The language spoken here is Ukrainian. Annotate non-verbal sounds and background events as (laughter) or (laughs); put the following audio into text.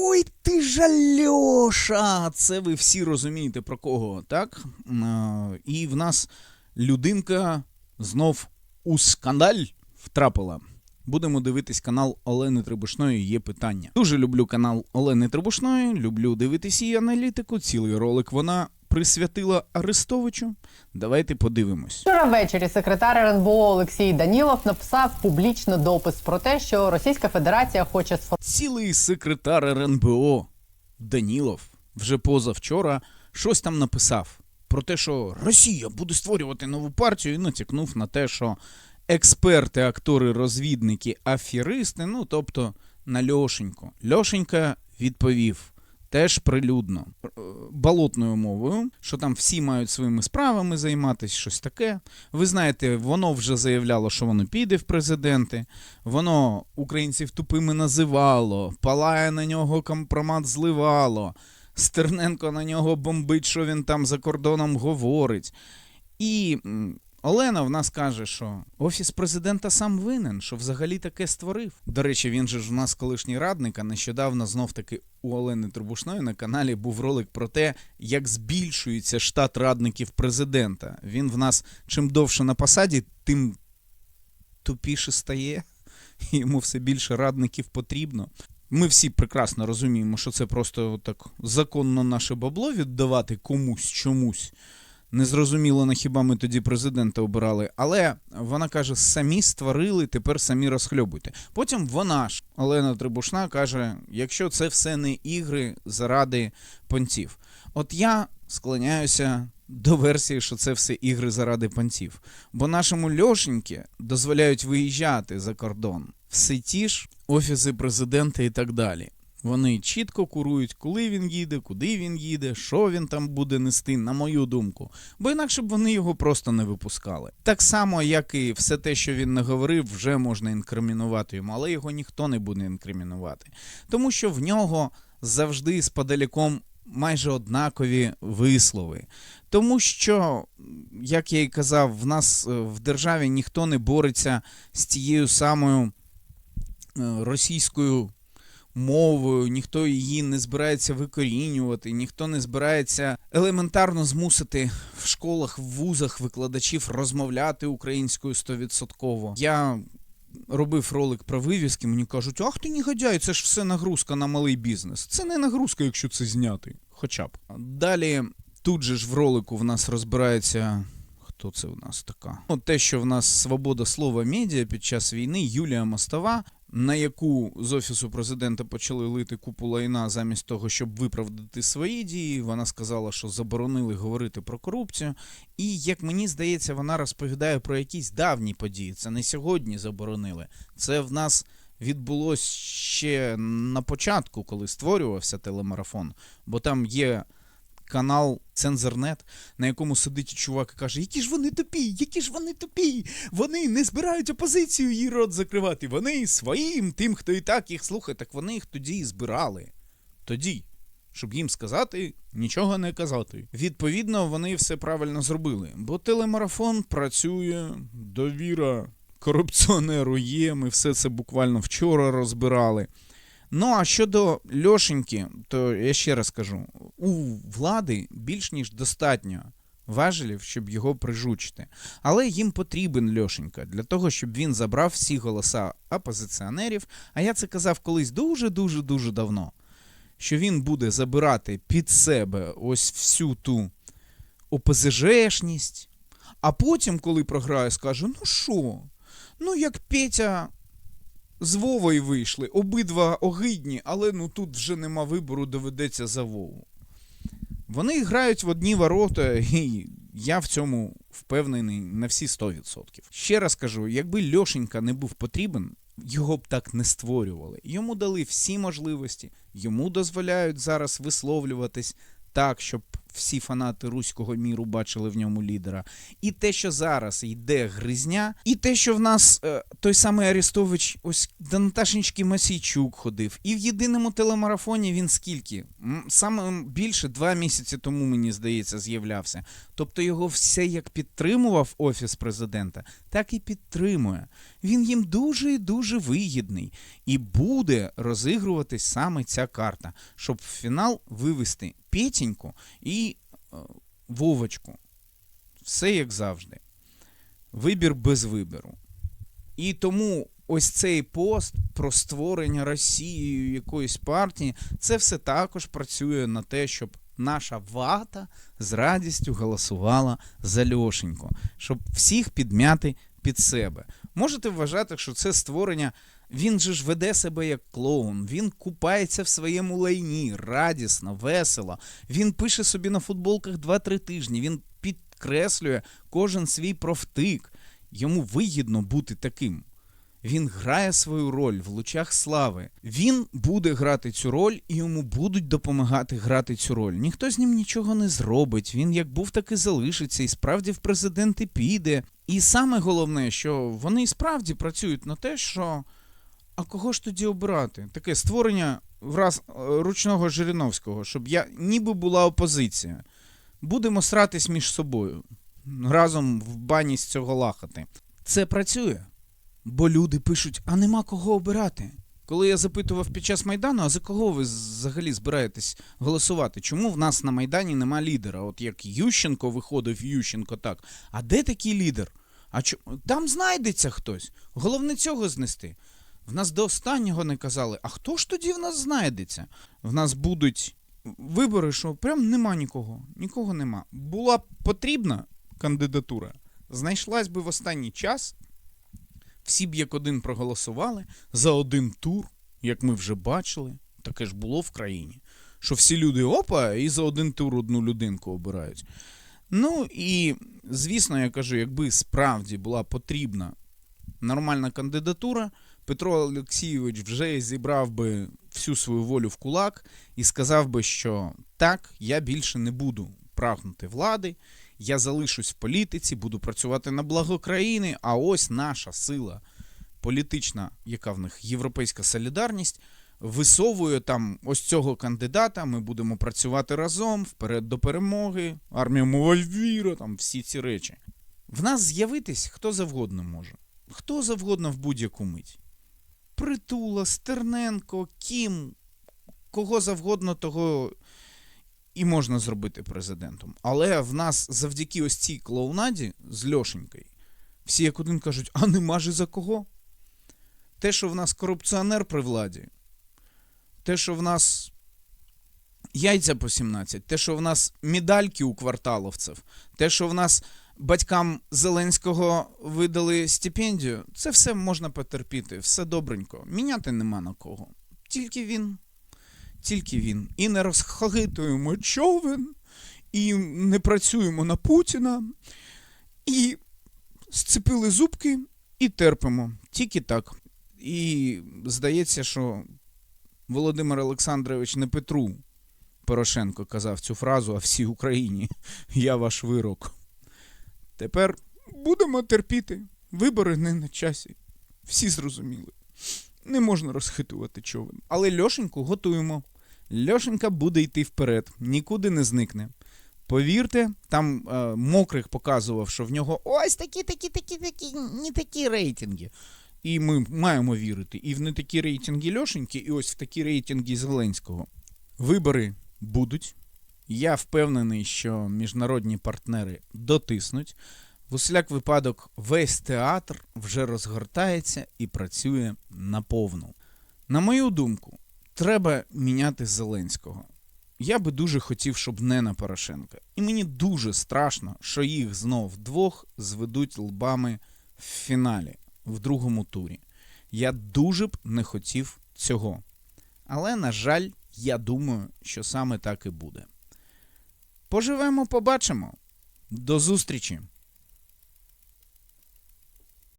Ой, ти ж Альоша! Це ви всі розумієте про кого, так? Е, І в нас людинка знов у скандаль втрапила. Будемо дивитись канал Олени Трибушної. Є питання. Дуже люблю канал Олени Трибушної. Люблю дивитись її аналітику. Цілий ролик вона присвятила Арестовичу. Давайте подивимось. Вчора ввечері секретар РНБО Олексій Данілов написав публічно допис про те, що Російська Федерація хоче сформувати Цілий секретар РНБО Данілов вже позавчора щось там написав про те, що Росія буде створювати нову партію, і натякнув на те, що експерти, актори, розвідники, аферисти, ну тобто на Льошеньку. Льошенька відповів. Теж прилюдно е, болотною мовою, що там всі мають своїми справами займатися, щось таке. Ви знаєте, воно вже заявляло, що воно піде в президенти. Воно українців тупими називало, палає на нього компромат зливало. Стерненко на нього бомбить, що він там за кордоном говорить. І Олена в нас каже, що офіс президента сам винен, що взагалі таке створив. До речі, він же ж у нас колишній радник, а нещодавно знов таки у Олени Трубушної на каналі був ролик про те, як збільшується штат радників президента. Він в нас чим довше на посаді, тим тупіше стає. (laughs) Йому все більше радників потрібно. Ми всі прекрасно розуміємо, що це просто так законно наше бабло віддавати комусь чомусь. Незрозуміло, на хіба ми тоді президента обирали. Але вона каже: самі створили, тепер самі розхльобуйте. Потім вона ж, Олена Трибушна, каже: якщо це все не ігри заради понтів. От я склоняюся до версії, що це все ігри заради понтів. Бо нашому Льошеньки дозволяють виїжджати за кордон. Все ті ж офіси президента і так далі. Вони чітко курують, коли він їде, куди він їде, що він там буде нести, на мою думку. Бо інакше б вони його просто не випускали. Так само, як і все те, що він не говорив, вже можна інкримінувати йому, але його ніхто не буде інкримінувати. Тому що в нього завжди з подаліком майже однакові вислови. Тому що, як я і казав, в нас е, в державі ніхто не бореться з тією самою е, російською мовою, ніхто її не збирається викорінювати, ніхто не збирається елементарно змусити в школах, в вузах викладачів розмовляти українською стовідсотково. Я робив ролик про вивіски, мені кажуть, ах ти негодяй, це ж все нагрузка на малий бізнес. Це не нагрузка, якщо це зняти. Хоча б. Далі тут же ж в ролику в нас розбирається. Хто це в нас така? От те, що в нас свобода слова медіа під час війни, Юлія Мостова, на яку з офісу президента почали лити купу лайна замість того, щоб виправдати свої дії. Вона сказала, що заборонили говорити про корупцію. І як мені здається, вона розповідає про якісь давні події. Це не сьогодні заборонили. Це в нас відбулось ще на початку, коли створювався телемарафон, бо там є канал Цензорнет, на якому сидить чувак і каже: Які ж вони тупі, які ж вони тупі! Вони не збирають опозицію її рот закривати. Вони своїм, тим, хто і так їх слухає, так вони їх тоді і збирали. Тоді. Щоб їм сказати, нічого не казати. Відповідно, вони все правильно зробили. Бо телемарафон працює, довіра корупціонеру є. Ми все це буквально вчора розбирали. Ну а щодо Льошеньки, то я ще раз кажу: у влади більш ніж достатньо важелів, щоб його прижучити. Але їм потрібен Льошенька для того, щоб він забрав всі голоса опозиціонерів. А я це казав колись дуже-дуже дуже давно. Що він буде забирати під себе ось всю ту ОПЗЖшність, а потім, коли програє, скаже: ну що, ну як Петя з Вовою вийшли, обидва огидні, але ну тут вже нема вибору, доведеться за Вову. Вони грають в одні ворота, і я в цьому впевнений на всі 100%. Ще раз кажу, якби Льошенька не був потрібен, його б так не створювали. Йому дали всі можливості, йому дозволяють зараз висловлюватись так, щоб всі фанати руського міру бачили в ньому лідера, і те, що зараз йде гризня, і те, що в нас е, той самий Арестович, ось до Наташеньки Масійчук ходив, і в єдиному телемарафоні він скільки? Саме більше два місяці тому, мені здається, з'являвся. Тобто його все як підтримував офіс президента, так і підтримує. Він їм дуже і дуже вигідний. І буде розігруватись саме ця карта, щоб в фінал вивести Петеньку і Вовочку. Все як завжди. Вибір без вибору. І тому ось цей пост про створення Росією якоїсь партії, це все також працює на те, щоб наша вата з радістю голосувала за Льошеньку, щоб всіх підмяти під себе. Можете вважати, що це створення. Він же ж веде себе як клоун, він купається в своєму лайні, радісно, весело. Він пише собі на футболках 2-3 тижні, він підкреслює кожен свій профтик. Йому вигідно бути таким. Він грає свою роль в лучах слави. Він буде грати цю роль, і йому будуть допомагати грати цю роль. Ніхто з ним нічого не зробить. Він як був, так і залишиться, і справді в президенти піде. І саме головне, що вони справді працюють на те, що а кого ж тоді обирати? Таке створення враз е, ручного Жириновського, щоб я ніби була опозиція. Будемо сратись між собою, разом в бані з цього лахати. Це працює. Бо люди пишуть, а нема кого обирати. Коли я запитував під час Майдану, а за кого ви взагалі збираєтесь голосувати? Чому в нас на Майдані нема лідера? От як Ющенко виходив, Ющенко так. А де такий лідер? А чо... Там знайдеться хтось. Головне цього знести. В нас до останнього не казали, а хто ж тоді в нас знайдеться? В нас будуть вибори, що прям нема нікого. Нікого нема. Була б потрібна кандидатура, знайшлась би в останній час. Всі б як один проголосували за один тур, як ми вже бачили. Таке ж було в країні. Що всі люди опа, і за один тур одну людинку обирають. Ну і, звісно, я кажу, якби справді була потрібна нормальна кандидатура, Петро Олексійович вже зібрав би всю свою волю в кулак і сказав би, що так, я більше не буду прагнути влади, я залишусь в політиці, буду працювати на благо країни, а ось наша сила політична, яка в них європейська солідарність, висовує там ось цього кандидата. Ми будемо працювати разом вперед до перемоги, армія Мовальвіра, там всі ці речі. В нас з'явитись хто завгодно може. Хто завгодно в будь-яку мить. Притула, Стерненко, Кім, кого завгодно, того і можна зробити президентом. Але в нас завдяки ось цій клоунаді з Льошенькою, всі як один кажуть, а нема же за кого? Те, що в нас корупціонер при владі, те, що в нас яйця по 17, те, що в нас медальки у кварталовців, те, що в нас батькам Зеленського видали стипендію, це все можна потерпіти, все добренько. Міняти нема на кого. Тільки він. Тільки він. І не розхагитуємо човен, і не працюємо на Путіна, і зцепили зубки і терпимо. Тільки так. І здається, що Володимир Олександрович не Петру Порошенко казав цю фразу, а всій Україні. (laughs) Я ваш вирок. Тепер будемо терпіти. Вибори не на часі. Всі зрозуміли. Не можна розхитувати човен. Але Льошеньку готуємо. Льошенька буде йти вперед, нікуди не зникне. Повірте, там е, мокрих показував, що в нього ось такі, такі, такі, такі, не такі рейтинги. І ми маємо вірити і в не такі рейтинги Льошеньки, і ось в такі рейтинги Зеленського. Вибори будуть. Я впевнений, що міжнародні партнери дотиснуть. В усіляк випадок весь театр вже розгортається і працює наповну. На мою думку, треба міняти Зеленського. Я би дуже хотів, щоб не на Порошенка. І мені дуже страшно, що їх знов двох зведуть лбами в фіналі, в другому турі. Я дуже б не хотів цього. Але, на жаль, я думаю, що саме так і буде. Поживемо, побачимо. До зустрічі!